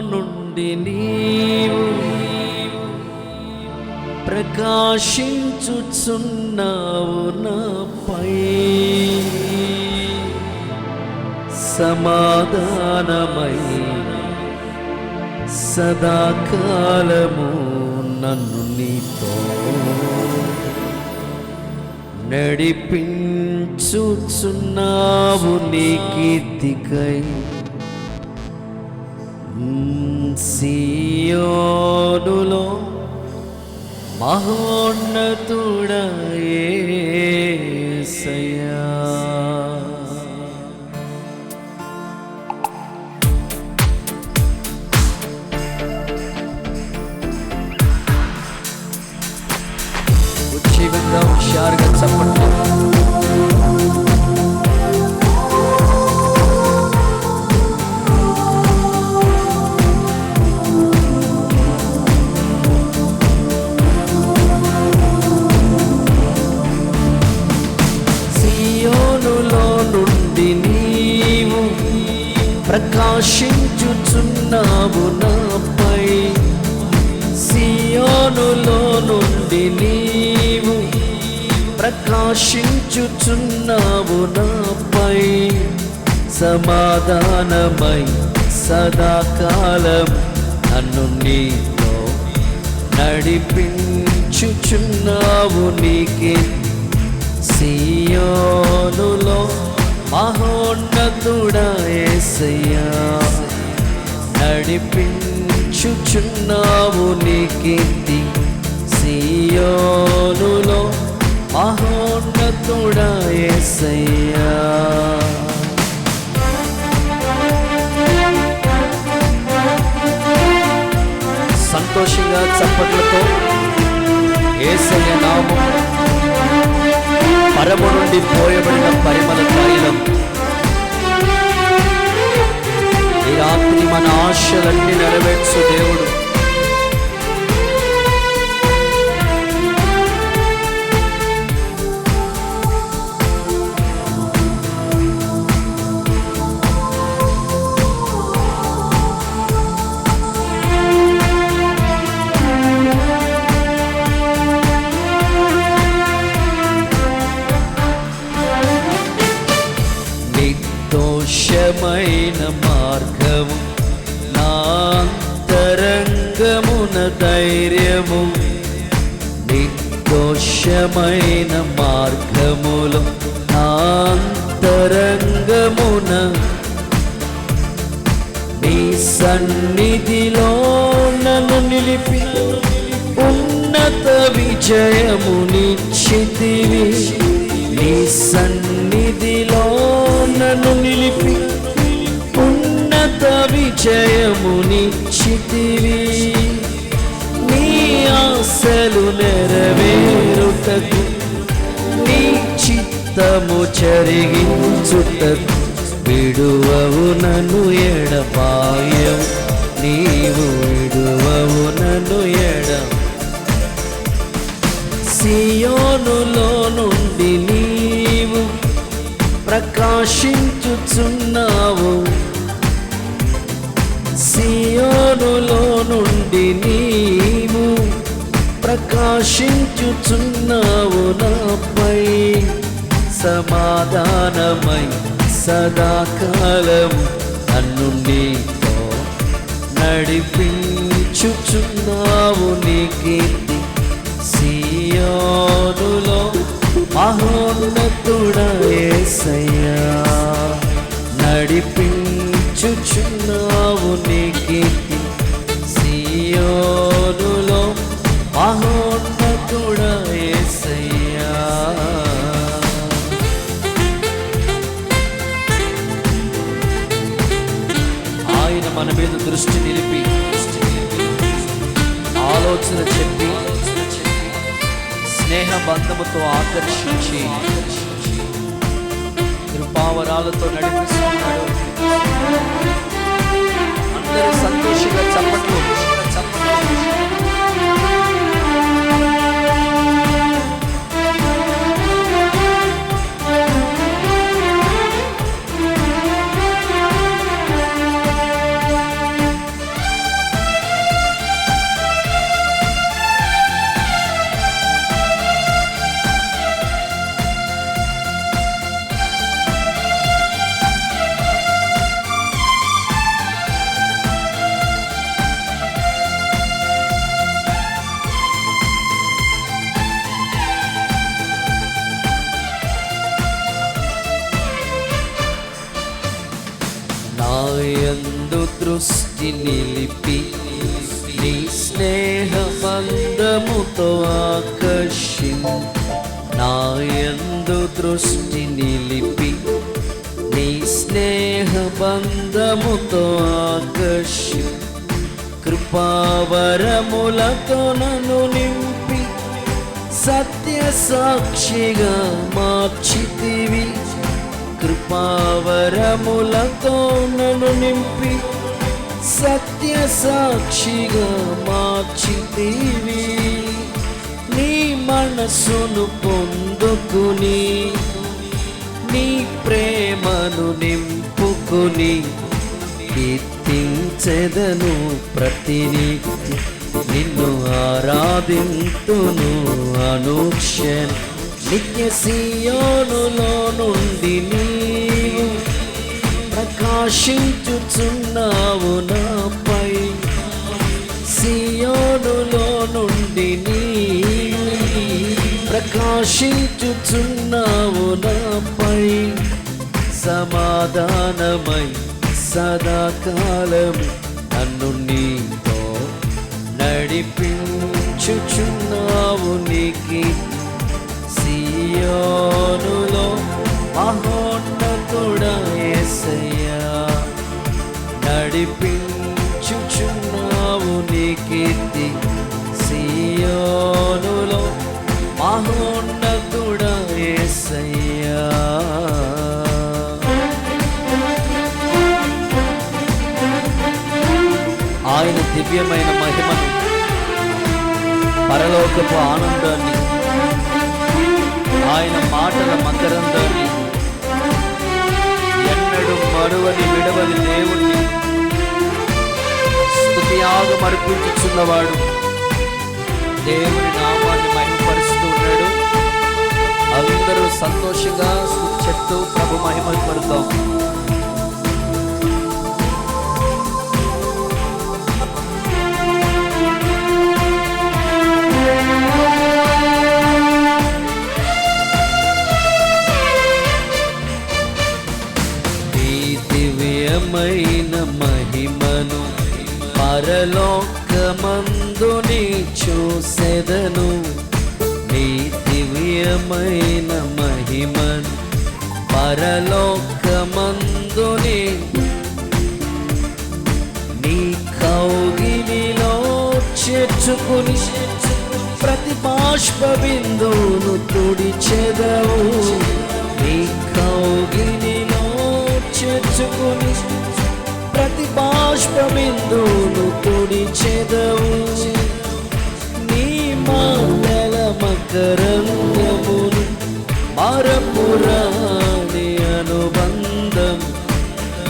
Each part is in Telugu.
నుండి నీవు ప్రకాశించుచున్నావు నాపై. సమాధానమై సదాకాలము నన్ను నీతో నడిపించుచున్నావు నీ కీర్తికై సియోనులో మహోన్నతుడయే సయ ప్రకాశించుచున్నావు నాపై. సియోనులో నుండి నీవు ప్రకాశించుచున్నావు నాపై. సమాధానమై సదాకాలం నన్ను నీతో నడిపించుచున్నావు నీకే. సియోనులో మహోన్నతుడా యేసయ్యా నడిపించుచున్నావు నీ కీర్తి సియోనులో మహోన్నతుడా ఏసయ్యా సంతోషంగా చప్పట్లతో ఏసయ్య నామం పరము నుండి పోయబడిన పరిమళ తైలం ఈ రాత్రి మన ఆశలన్నీ నెరవేర్చు దేవుడు. నిర్దోషమైన మార్గము నాంతరంగమున ధైర్యము నిర్దోషమైన మార్గములు నాంతరంగమున నీ సన్నిధిలో నన్ను నిలిపి ఉన్నత విజయము నిశ్చితివి నీ సన్ని నిశ్చితివి నీ ఆశలు నెరవేరుటకు నీ చిత్తము చరిగించుటకు విడువవు నన్ను ఎడపాయం. నీవు విడువవు నన్ను ఎడ సియోనులో నుండి నీవు ప్రకాశించుచున్నావు. సియోనులో నుండి నీవు ప్రకాశించుచున్నావు నాపై. సమాధానమై సదాకాలం నన్ను నీతో నడిపించుచున్నావు నీ కీర్తి. సియోనులో మహోన్నతుడ యేసయ్యా నడిపించుచున్నావు నీ ఆలోచన చెప్పి స్నేహ బంధముతో ఆకర్షించి కృపావరాలతో నడిపిస్తున్నాడు. అందరూ సంతోషంగా చప్పట్లు నిలిపి నీ స్నేహ బంధముతో ఆకర్షి నాయందు దృష్టి నిలిపి నీ స్నేహ బంధముతో ఆకర్షి కృపావరములతో నన్ను నింపి సత్య సాక్షిగా మార్చితివి. కృపావరములతో నన్ను నింపి సత్య సాక్షిగా మార్చితివి. నీ మనసును పొందుకుని నీ ప్రేమను నింపుకుని కీర్తించెదను ప్రతినిత్య నిన్ను ఆరాధింతును అనుక్షణ. నిత్య సీయోనులో నుండి నీ ఆశించుచున్నావు నాపై. సియోనులో నుండి నీ ప్రకాశించుచున్నావు నాపై. సమాధానమై సదాకాలం నన్ను నీతో నడిపించుచున్నావు నీకి. సియోనులో మహోన్నతుడా ఆయన దివ్యమైన మహిమను. పరలోకపు ఆనందాన్ని. ఆయన మాటల మకరందాన్ని ఎన్నడు మరువని విడవని దేవుణ్ణి. స్థుతియాగం అర్పించుచున్నవాడు. దేవుని నామాన్ని మహిమపరుస్తూ ఉన్నాడు. అందరూ సంతోషంగా చెప్తూ ప్రభు మహిమ పరలోకమందు నీ చూసెదను. నీ దివ్యమైన మహిమన్ పరలోకమందుని. నీ కౌగిలిలో చేర్చుకుని ప్రతి బాష్ప బిందువును తుడిచెదవు. నీ కౌగిలిలో చేర్చుకుని ప్రతి బాష్ప బిందువు తుడిచెదవు నీ మాటల మకరంగమును మరపురాని అనుబంధం.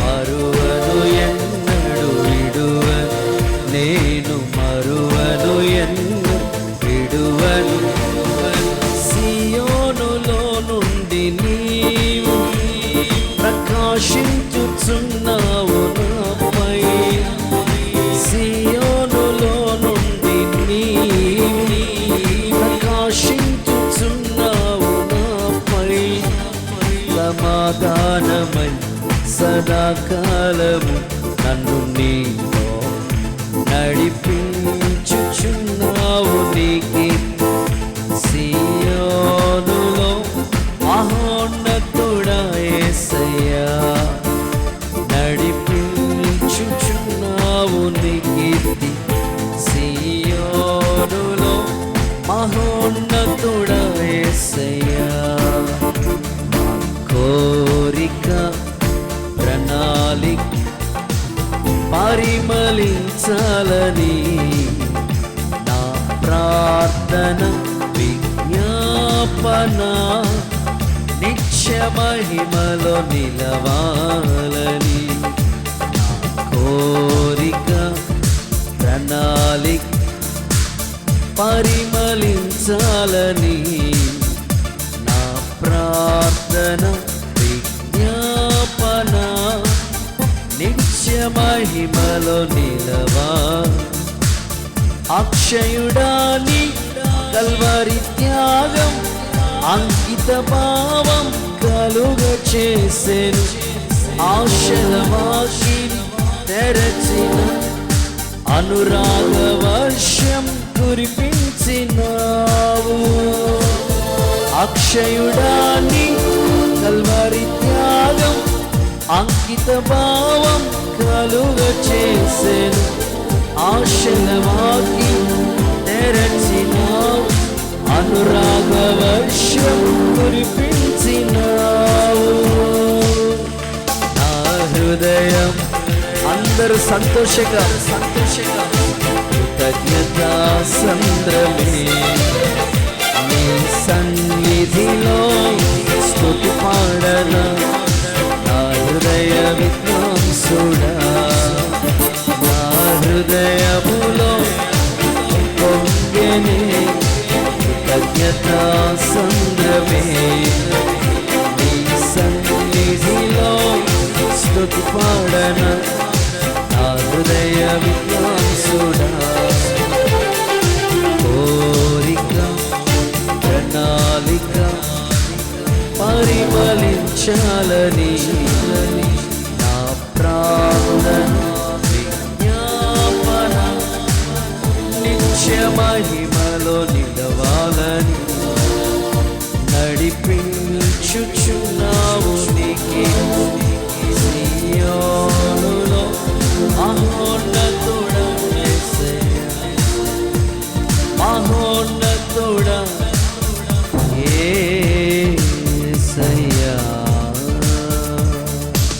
మరువను ఎన్నడు విడువను నే సమాధానమై సదాకాలము నన్ను నీతో నడిపించుచున్నావు మహిమలో నిలవాలని కోరిక ప్రణాళిక పరిమళించాలని నా ప్రార్థన విజ్ఞాపన నిత్య మహిమలో నిలవా? అక్షయుడాని కల్వరి త్యాగం అంకిత భావం కలుగ చేసేను ఆశల వాకిలి తెరచిన అనురాగ వర్షం కురిపించినావు. అక్షయుడాని కల్వరి త్యాగం అంకిత భావం కలుగ చేసేను ఆశల వాకి తెరచినావు అనురాగ వర్షం చేసినావు నా హృదయం అందరూ సంతోషంగా సంతోషంగా కృతజ్ఞత సంద్రమే. నీ సన్నిధిలో స్థుతి పాడన నా హృదయ విద్వాంసుడా నా హృదయములో పొంగనే కృతజ్ఞత సంద్రమే. స్తుతి పాడన నా హృదయ విద్వాంసుడా కోరిక ప్రణాళిక పరిమళించాలని నా ప్రార్థన విజ్ఞాపన నిత్య మహిమలో నిలవాలని నడిపించుచున్నావు నీకే.